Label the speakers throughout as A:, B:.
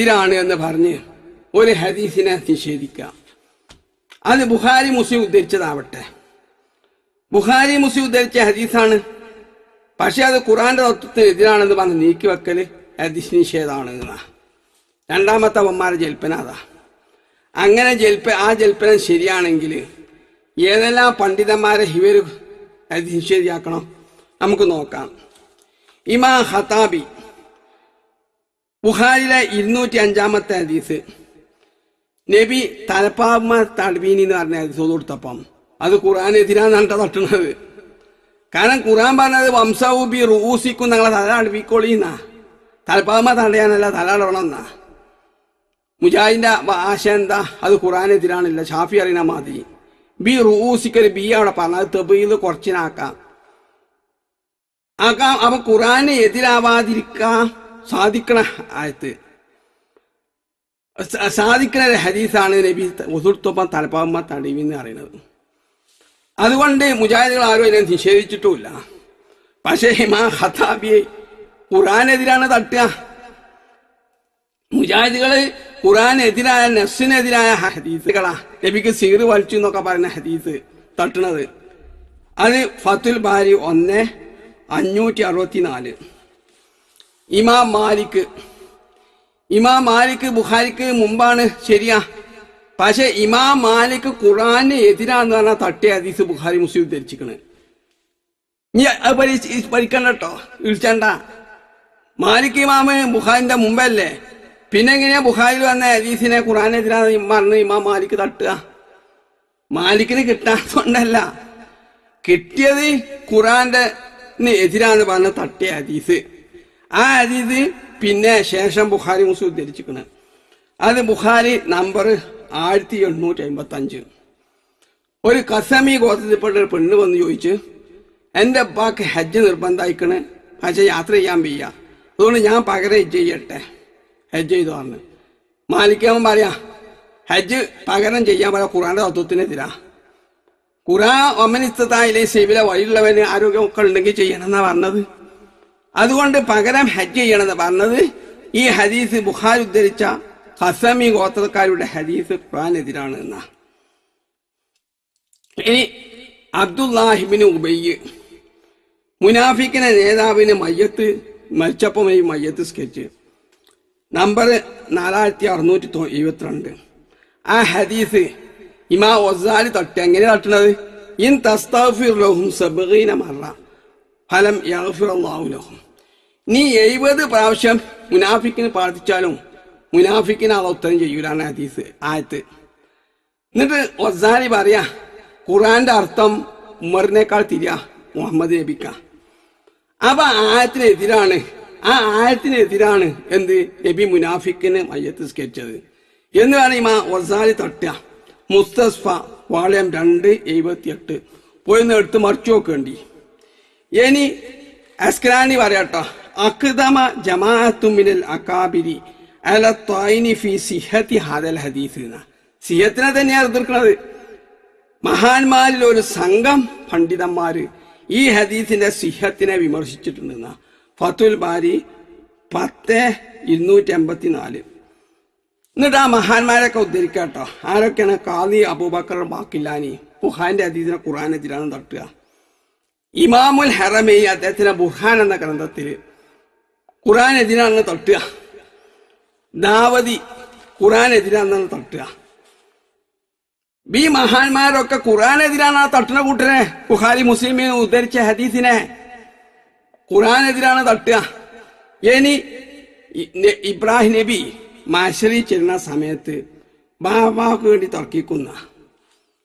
A: ഇതിലാണ് എന്ന് പറഞ്ഞ് ഒരു ഹദീസിനെ നിഷേധിക്കാം. അത് ബുഹാരി മുസി ഉദ്ധരിച്ചതാവട്ടെ. ബുഹാരി മുസി ഉദ്ധരിച്ച ഹദീസാണ്. പക്ഷെ അത് ഖുറാന്റെ തത്വത്തിന് എതിരാണെന്ന് പറഞ്ഞ് നീക്കി വെക്കൽ ഹദീസ് നിഷേധമാണ് എന്നാ. രണ്ടാമത്തെ അവന്മാരെ ജൽപ്പന അതാ. അങ്ങനെ ജൽപ്പ ആ ജൽപ്പനം ശരിയാണെങ്കിൽ ഏതെല്ലാം പണ്ഡിതന്മാരെ ഇവർ ഹദീസ് നിഷേധിയാക്കണം? നമുക്ക് നോക്കാം. ഇമാ ഹതാബി ബുഹാരിലെ ഇരുന്നൂറ്റി അഞ്ചാമത്തെ ഹദീസ്. നബി തലപ്പാമ്മ തടവീനി എന്ന് പറഞ്ഞ ഹദീസ് കൊടുത്തപ്പം. അത് ഖുർആാനെതിരാന്നാണ് തട്ടുന്നത്. കാരണം ഖുറാൻ പറഞ്ഞത് വംസവുബി റൂസിക്കും നിങ്ങളെ തല അടുപ്പിക്കോളിന്നാ തലപ്പാമ്മ തടയാനല്ല തല അടവണമെന്നാ മുജാഹിന്റെ ആശ എന്താ? അത് ഖുറാനെതിരാണില്ല ഷാഫി അറിയണ മാതിരി. ബി റൂസിക്കൊരു ബി അവിടെ പറഞ്ഞത് തെബീൽ കുറച്ചിനാക്കാം. ആക്കാം അപ്പൊ ഖുറാന് എതിരാവാതിരിക്കാൻ സാധിക്കണ ആയത്ത്. സാധിക്കണ ഹദീസാണ് നബി ഒതുർത്തൊപ്പം തലപ്പാമ്മ തടവി എന്ന് പറയുന്നത്. അതുകൊണ്ട് മുജാഹിദുകൾ ആരും അതിനെ നിഷേധിച്ചിട്ടുമില്ല. പക്ഷേ ഹിമാ ഹത്താബിയെ ഖുറാനെതിരാണ് തട്ടുക. മുജാഹിദുകൾ ഖുറാനെതിരായ നഫ്സിനെതിരായ ഹദീസുകളാ നബിക്ക് സീറ് വലിച്ചു എന്നൊക്കെ പറയുന്ന ഹദീസ് തട്ടണത് അത് ഫത്തുൽ ബാരി ഒന്ന് അഞ്ഞൂറ്റി അറുപത്തിനാല്. ഇമാം മാലിക്. ഇമാം മാലിക് ബുഹാരിക്ക് മുമ്പാണ് ശരിയാ. പക്ഷെ ഇമാം മാലിക് ഖുറാന് എതിരാന്ന് പറഞ്ഞാൽ തട്ടിയ ഹദീസ് ബുഹാരി മുസ്ലിം ധരിച്ചിക്കണ് നീ അത് പരി പഠിക്കണ്ട കേട്ടോ ഇടിച്ചണ്ട മാലിക് ഇമാമ് ബുഹാരിന്റെ മുമ്പല്ലേ? പിന്നെ എങ്ങനെയാ ബുഹാരിൽ വന്ന ഹദീസിനെ ഖുറാനെതിരാന്ന് പറഞ്ഞ് ഇമാം മാലിക് തട്ടുക? മാലിക്കിന് കിട്ടാത്തതുകൊണ്ടല്ല കിട്ടിയത് ഖുറാന്റെ എതിരാന്ന് പറഞ്ഞ തട്ടിയ ഹദീസ്. ആ ഹദീസ് പിന്നെ ശേഷം ബുഖാരി മുസ്ലിം ഉദ്ധരിച്ചിരിക്കുന്നത് അത് ബുഖാരി നമ്പർ ആയിരത്തി എണ്ണൂറ്റി അമ്പത്തി അഞ്ച് ഒരു കസമി ഗോത്രത്തിൽപ്പെട്ട ഒരു പെണ്ണ് വന്ന് ചോദിച്ച് എന്റെ അപ്പാക്ക് ഹജ്ജ് നിർബന്ധമായിക്കണ് പക്ഷെ യാത്ര ചെയ്യാൻ വയ്യ. അതുകൊണ്ട് ഞാൻ പകരം ഹജ്ജ് ചെയ്യട്ടെ? ഹജ്ജ് ചെയ്തു പറഞ്ഞു. മാലിക്കാമൻ പറയാ ഹജ്ജ് പകരം ചെയ്യാൻ പറയാ ഖുറാന്റെ തത്വത്തിനെതിരാ. ഖുറാൻ ഒമനിസ്തായിലെ സേവിലെ വഴിയുള്ളവന് ആരോഗ്യമൊക്കെ ഉണ്ടെങ്കിൽ ചെയ്യണം എന്നാ പറഞ്ഞത്. അതുകൊണ്ട് പകരം ഹജ്ജ് ചെയ്യണമെന്ന് പറഞ്ഞത് ഈ ഹദീസ് ബുഹാർ ഉദ്ധരിച്ച ഹസമി ഗോത്രക്കാരുടെ ഹദീസ് ഖുറാനെതിരാണ് എന്നാ. ഇനി അബ്ദുല്ലാഹിബിന് ഉബയ്യ് മുനാഫിക്കിനെ നേതാവിന് മയ്യത്ത് മരിച്ചപ്പം ഈ മയ്യത്ത് സ്കെച്ച്. നമ്പർ നാലായിരത്തി അറുന്നൂറ്റി എഴുപത്തിരണ്ട് ആ ഹദീസ് ഇമാ ഒസാലി തട്ട്. എങ്ങനെ തട്ടണത്? ഇൻ തസ്താഫിർ ലഹും സബീന മറ ഫലം യാഫിർ അള്ളാഹു ലഹും. നീ എഴുപത് പ്രാവശ്യം മുനാഫിക്കിന് പ്രാർത്ഥിച്ചാലും മുനാഫിക്കിന് അത് ഉത്തരം ചെയ്യൂലാണ് ഹദീസ് ആയത്ത്. എന്നിട്ട് ഒസാരി പറയാ ഖുറാന്റെ അർത്ഥം ഉമറിനേക്കാൾ തിരിയ മുഹമ്മദ് നബിക്ക. അപ്പൊ ആയത്തിനെതിരാണ് ആ ആയത്തിനെതിരാണ് എന്ത്? നബി മുനാഫിക്കിന് മയ്യത്ത് സ്കെച്ചത് എന്ന് ഇമാ തട്ട തട്ടുക? മുസ്തസ്ഫ വാളയം രണ്ട് എഴുപത്തിയെട്ട്. പോയി ഒന്ന് എടുത്ത് മറിച്ചു നോക്കേണ്ടി. ഇനി അസ്ക്രാനി പറയാട്ടോ. അക്തമ ജമാഅത്തുമിനൽ അക്കാബിരി അല ത്വായിനി ഫി സിഹത്തി ഹാദൽ ഹദീസ് സിഹത്തിനെ തന്നെയാണ് എതിർക്കുന്നത്. മഹാന്മാരിൽ ഒരു സംഘം പണ്ഡിതന്മാര് ഈ ഹദീസിന്റെ സിഹത്തിനെ വിമർശിച്ചിട്ടുണ്ടെന്ന ഫത്തുൽ ബാരി പത്ത് ഇരുന്നൂറ്റി എൺപത്തിനാല് എന്നിട്ട് ആ മഹാന്മാരൊക്കെ ഉദ്ധരിക്കാട്ടോ ആരൊക്കെയാണ്? കാദി അബൂബക്കർ ബാക്കില്ലാനി. ബുഹാന്റെ അതീതിനെ ഖുറാനെതിരാണ് തട്ടുക. ഇമാമുൽ ഹറമി അദ്ദേഹത്തിന്റെ ബുഹാൻ എന്ന ഗ്രന്ഥത്തിൽ ഖുറാനെതിരാണ് തട്ടുക. ദാവതി ഖുറാൻ എതിരാണെന്ന് തട്ടുക. ബി മഹാന്മാരൊക്കെ ഖുറാനെതിരാണ് ആ തട്ടുന്ന കൂട്ടരെ? ബുഹാരി മുസ്ലിമിന് ഉദ്ധരിച്ച ഹദീസിനെ. ഖുറാനെതിരാണ് തട്ടുക. ഇനി ഇബ്രാഹിം നബി മാശരി ചെല്ലുന്ന സമയത്ത് ബാപ്പാക്ക് വേണ്ടി തർക്കിക്കുന്ന.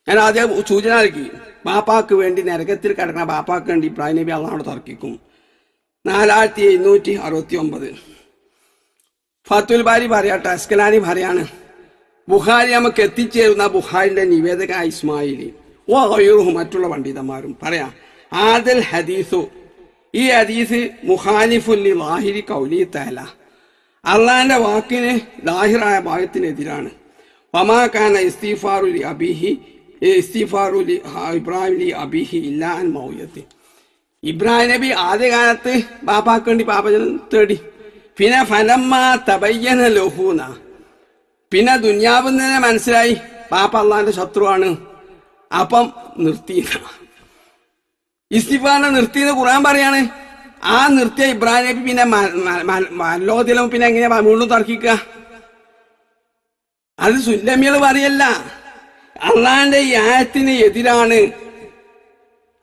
A: ഞാൻ ആദ്യം സൂചന നൽകി. ബാപ്പാക്ക് വേണ്ടി നരകത്തിൽ കിടക്കുന്ന ബാപ്പാക്ക് വേണ്ടി ഇബ്രാഹിം നബി അള്ളാഹോട് തർക്കിക്കും. നാലായിരത്തി എഴുന്നൂറ്റി അറുപത്തി ഒമ്പത് ഫത്തുൽ ബാരി പറയാട്ടെ അസ്കലാനി പറയാണ് ബുഹാരി നമുക്ക് എത്തിച്ചേരുന്ന ബുഹാരിന്റെ നിവേദക ഇസ്മായിലി ഓ മറ്റുള്ള പണ്ഡിതന്മാരും പറയാം ആദൽ ഹദീസു ഈ ഹദീസ് മുഹാനിഫുല്ലി ലാഹിരി കൗലി തല അള്ളാന്റെ വാക്കിന് ലാഹിറായ ഭാഗത്തിനെതിരാണ്. വമാഖാന ഇസ്തീഫാറുലി അബിഹി ഇസ്തീഫാറുലി ഇബ്രാഹിം അബിഹി ഇല്ലാൻ മൗയത്തി. ഇബ്രാഹിം നബി ആദ്യകാലത്ത് ബാപ്പാക്ക് വേണ്ടി പാപജനം തേടി. പിന്നെ ഫലമ്മ തബയ്യന ലഹൂന. പിന്നെ ദുന്യാവിൽ മനസ്സിലായി പാപ്പ അള്ളാന്റെ ശത്രുവാണ്. അപ്പം നിർത്തി ഇസ്തിഫാനെ നിർത്തിയെന്ന് ഖുറാൻ പറയാണ്. ആ നിർത്തിയ ഇബ്രാഹിം നബി പിന്നെ മല്ലോതിലും പിന്നെ എങ്ങനെയാ വീണ്ടും തർക്കിക്കുക അത് സുല്ലമ്യൾ പറയല്ല. അള്ളാന്റെ ഈ ആയത്തിന് എതിരാണ്.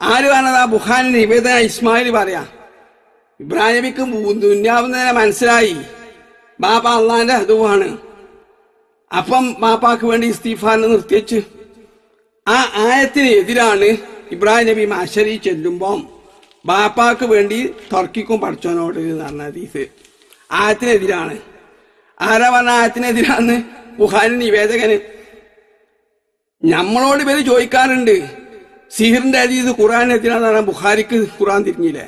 A: ആര് പറഞ്ഞത്? ആ ബുഖാൻ നിവേദന ഇസ്മായിൽ പറയാ. ഇബ്രാഹിമിക്ക് ദുന്യാവുന്നതിനെ മനസ്സിലായി. ബാപ്പ അള്ളാന്റെ അതുവാണ് അപ്പം ബാപ്പാക്ക് വേണ്ടി ഇസ്തീഫാനെ നിർത്തിച്ച് ആ ആയത്തിന് എതിരാണ് ഇബ്രാഹിം നബി മാശരി ചെല്ലുമ്പം ബാപ്പാക്ക് വേണ്ടി തർക്കിക്കും പഠിച്ചോനോട് എന്ന് പറഞ്ഞ ഹദീസ്. ആയത്തിനെതിരാണ് ആരാ പറഞ്ഞ ആയത്തിനെതിരാന്ന് ബുഹാരി നിവേദകന്. നമ്മളോട് ഇവർ ചോദിക്കാറുണ്ട്. സിഹിറിന്റെ അതീത് ഖുറാൻ എത്തിനാണ് ബുഹാരിക്ക് ഖുറാൻ തിരിഞ്ഞില്ലേ?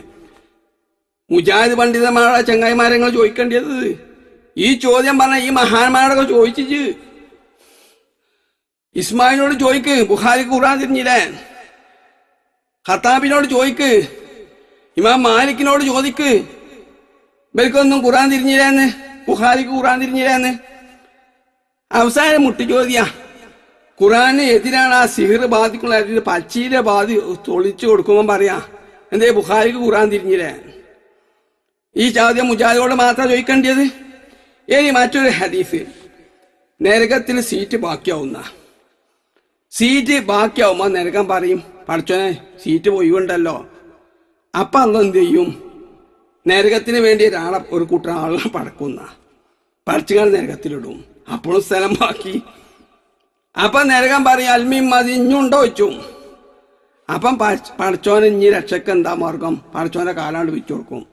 A: മുജാഹിദ് പണ്ഡിതന്മാരുടെ ചങ്ങായിമാരെങ്ങൾ ചോദിക്കേണ്ടത് ഈ ചോദ്യം പറഞ്ഞ ഈ മഹാന്മാരോടൊക്കെ ചോദിച്ചിട്ട് ഇസ്മായിലിനോട് ചോദിക്ക് ബുഹാരിക്ക് ഖുറാൻ തിരിഞ്ഞില്ലേ? ഖത്താബിനോട് ചോദിക്ക് ഇമാം മാലിക്കിനോട് ചോദിക്ക് ഇവർക്കൊന്നും ഖുറാൻ തിരിഞ്ഞില്ലേന്ന് ബുഹാരിക്ക് ഖുറാൻ തിരിഞ്ഞില്ലേന്ന് അവസാനം മുട്ടി ചോദ്യ ഖുറാന് എതിരാണ് ആ സിഹിർ ബാധിക്കുള്ള പച്ചീരെ ബാധി തൊളിച്ചു കൊടുക്കുമ്പോൾ പറയാ എന്തേ ബുഹാരിക്ക് ഖുറാൻ തിരിഞ്ഞില്ലേ? ഈ ചോദ്യം മുജാദിയോട് മാത്രം ചോദിക്കേണ്ടത് ഇനി മറ്റൊരു ഹദീസ്. നരകത്തിൽ സീറ്റ് ബാക്കിയാവുന്ന. സീറ്റ് ബാക്കിയാവുമ്പോ നരകം പറയും പഠിച്ചോനെ സീറ്റ് പോയിണ്ടല്ലോ അപ്പൊ അന്ന് എന്ത് ചെയ്യും? നരകത്തിന് വേണ്ടി ഒരാളെ ഒരു കൂട്ടം ആളെ പടക്കുന്ന. പറിച്ചുകാണ് നരകത്തിലിടും. അപ്പോഴും സ്ഥലം ബാക്കി. അപ്പൊ നരകം പറയും അൽമീം മതി ഇഞ്ഞുണ്ടോ? വെച്ചു അപ്പം പടച്ചോന ഇഞ്ഞി രക്ഷക്ക് എന്താ മാർഗം? പടച്ചോനെ കാലാണ്ട് വെച്ചു കൊടുക്കും.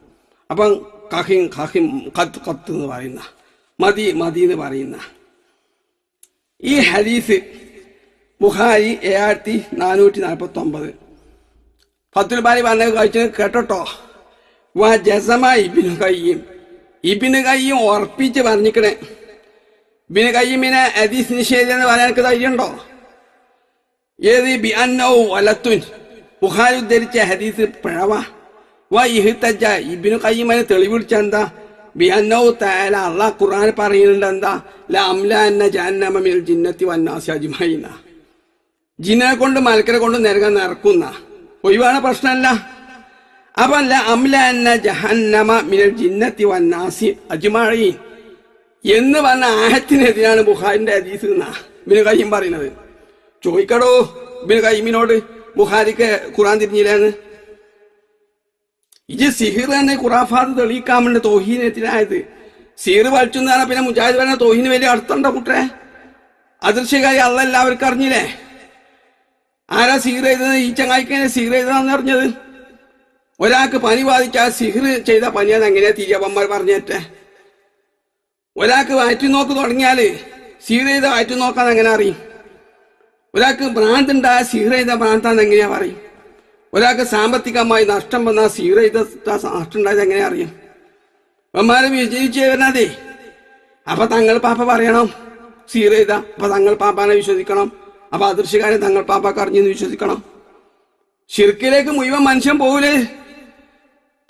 A: അപ്പം കഹിം കഹിം കത്ത് കത്ത് എന്ന് പറയുന്ന മതി മതി എന്ന് പറയുന്ന. ഈ ഹരീസ് ബുഹാരി ഏഴായിരത്തി നാനൂറ്റി നാൽപ്പത്തി ഒമ്പത് ഫത്തുൽ ബാരി പറഞ്ഞ കഴിച്ച് കേട്ടോ വാ ജസമ ഇബിനു കയ്യും. ഇബിന് കയ്യും ഉറപ്പിച്ച് പറഞ്ഞിക്കണേ. ഇബിന് കയ്യമിനെ ഹദീസ് നിഷേധം എന്ന് പറയാൻ എനിക്ക് ധൈര്യമുണ്ടോ? ഏത് ബി അന്നോ അലത്തുൻ ബുഹാരി ഉദ്ധരിച്ച ഹദീസ് പിഴവ. വാ ഇഹിത്തജ ഇബിനു കയ്യുമനെ തെളിവിടിച്ച എന്താ? ബി അന്നോ താല അള്ളാഹ് ഖുർആൻ പറയുന്നുണ്ട് എന്താ? ല അംല അന്ന ജാന്നമ മിൽ ജിന്നത്തി വന്നാസി അജ്മൈന ജിന്നെ കൊണ്ട് മലക്കരെ കൊണ്ട് നരകം നിറക്കുന്ന ഒഴിവാണ് പ്രശ്നമല്ല. അപ്പൊ അല്ല അംല അന്ന ജഹന്നമ മിനൽ ജിന്നത്തി വന്നാസി അജ്മഈൻ. എന്ന് പറഞ്ഞ ആഹത്തിനെതിരാണ് ബുഹാരിന്റെ ഹദീസ് എന്നാ കയ്യം പറയുന്നത്. ചോദിക്കടോ ഇബിന് കയ്യമിനോട് ബുഹാരിക്ക് ഖുറാൻ തിരിഞ്ഞില്ലെന്ന്? ഇത് സിഹിർ തന്നെ ഖുറാഫാദ് തെളിയിക്കാൻ വേണ്ടി തോഹീനെതിരായത്. സിഹിർ വലിച്ചെന്നാണ് പിന്നെ മുജാഹിദ് പറഞ്ഞ തോഹീന് വലിയ അർത്ഥമുണ്ടോ കുട്ടേ അദൃശ്യകാരി അല്ല എല്ലാവർക്കും അറിഞ്ഞില്ലേ? ആരാ സിഹിർ ചെയ്തത് ഈ ചങ്ങായിക്കനെ സിഹിർ ചെയ്തതാന്ന് അറിഞ്ഞത്? ഒരാൾക്ക് പനി ബാധിച്ചാൽ സിഹിർ ചെയ്ത പനിയാന്ന് എങ്ങനെയാ തിരിയപ്പന്മാർ പറഞ്ഞേറ്റെ. ഒരാൾക്ക് വയറ്റി നോക്ക് തുടങ്ങിയാൽ സിഹിർ ചെയ്ത വയറ്റു നോക്കാൻ എങ്ങനെ അറിയും? ഒരാൾക്ക് ഭ്രാന്ത് ഉണ്ടായ ചെയ്ത ഭ്രാന്താന്ന് എങ്ങനെയാ പറയും? ഒരാൾക്ക് സാമ്പത്തികമായി നഷ്ടം വന്ന സീറ ചെയ്ത നഷ്ടം ഉണ്ടായത് എങ്ങനെ അറിയും? അമ്മമാരെ വിജയിച്ചു വരുന്നതേ അപ്പൊ തങ്ങൾ പാപ്പ പറയണം. സീറ ചെയ്ത അപ്പൊ തങ്ങൾ പാപ്പാനെ വിശ്വസിക്കണം. അപ്പൊ അദൃശ്യകാരെ തങ്ങൾ പാപ്പാക്ക് അറിഞ്ഞെന്ന് വിശ്വസിക്കണം. ശിർക്കിലേക്ക് മുഴുവൻ മനുഷ്യൻ പോകൂലേ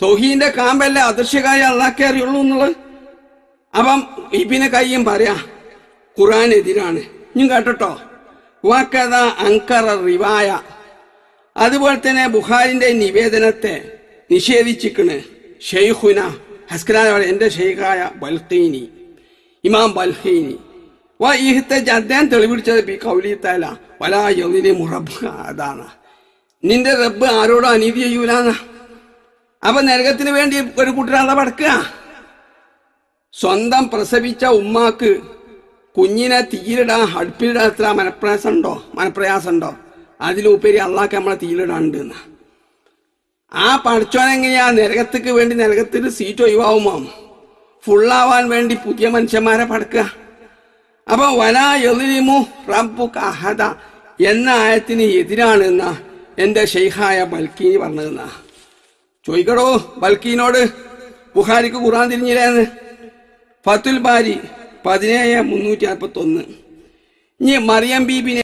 A: തൊഹീന്റെ കാമ്പല്ലേ അദൃശ്യകാരെ അള്ളാക്കേ എന്നുള്ളത്? അപ്പം ഇബിനെ കയ്യും പറയാ. ഖുറാൻ എതിരാണ് ഞാൻ കേട്ടോ വാക്കഥ അങ്കറ റിവായ. അതുപോലെ തന്നെ ബുഹാരിന്റെ നിവേദനത്തെ നിഷേധിച്ചിക്കണ് ഷെയ്ഖുന ഹസ്കരാൻ എന്റെ ഷെയ്ഖായ ബൽഖീനി ഇമാം ബൽഖീനി. വാ ഇഹ്തജ് അദ്ദേഹം തെളിവിടിച്ചത് ബി കൗലിത്തല വലാ യൗദിനെ മുറബ് അതാണ്. നിന്റെ റബ്ബ് ആരോടും അനീതി ചെയ്യൂലാന്ന. അപ്പൊ നരകത്തിന് വേണ്ടി ഒരു കുട്ടരാളെ പടക്കുക സ്വന്തം പ്രസവിച്ച ഉമ്മാക്ക് കുഞ്ഞിനെ തീയിലിടാൻ അടുപ്പിലിടാൻ എത്ര മനപ്രയാസം ഉണ്ടോ മനപ്രയാസം ഉണ്ടോ അതിലുപരി അള്ളാഹ് നമ്മളെ തീയിലിടാണ്ട്. ആ പഠിച്ചോനെങ്ങനെയാ നരകത്തേക്ക് വേണ്ടി നരകത്തിൽ സീറ്റ് ഒഴിവാകുമോ ഫുള്ളാവാൻ വേണ്ടി പുതിയ മനുഷ്യന്മാരെ പടക്കുക അപ്പൊ വലാ എളിമു റബ്ബു കഹദ എന്ന ആയത്തിന് എതിരാണെന്ന എന്റെ ഷെയ്ഖായ ബൽക്കീനി പറഞ്ഞതെന്നാ. ചോദിക്കടോ ബൽക്കീനോട്? ബുഹാരിക്ക് ഖുറാൻ തിരിഞ്ഞില്ലേന്ന് ഫത്തുൽ ബാരി പതിനേഴ് മുന്നൂറ്റി നാൽപ്പത്തി ഒന്ന് ഇനി മറിയം ബീബിനെ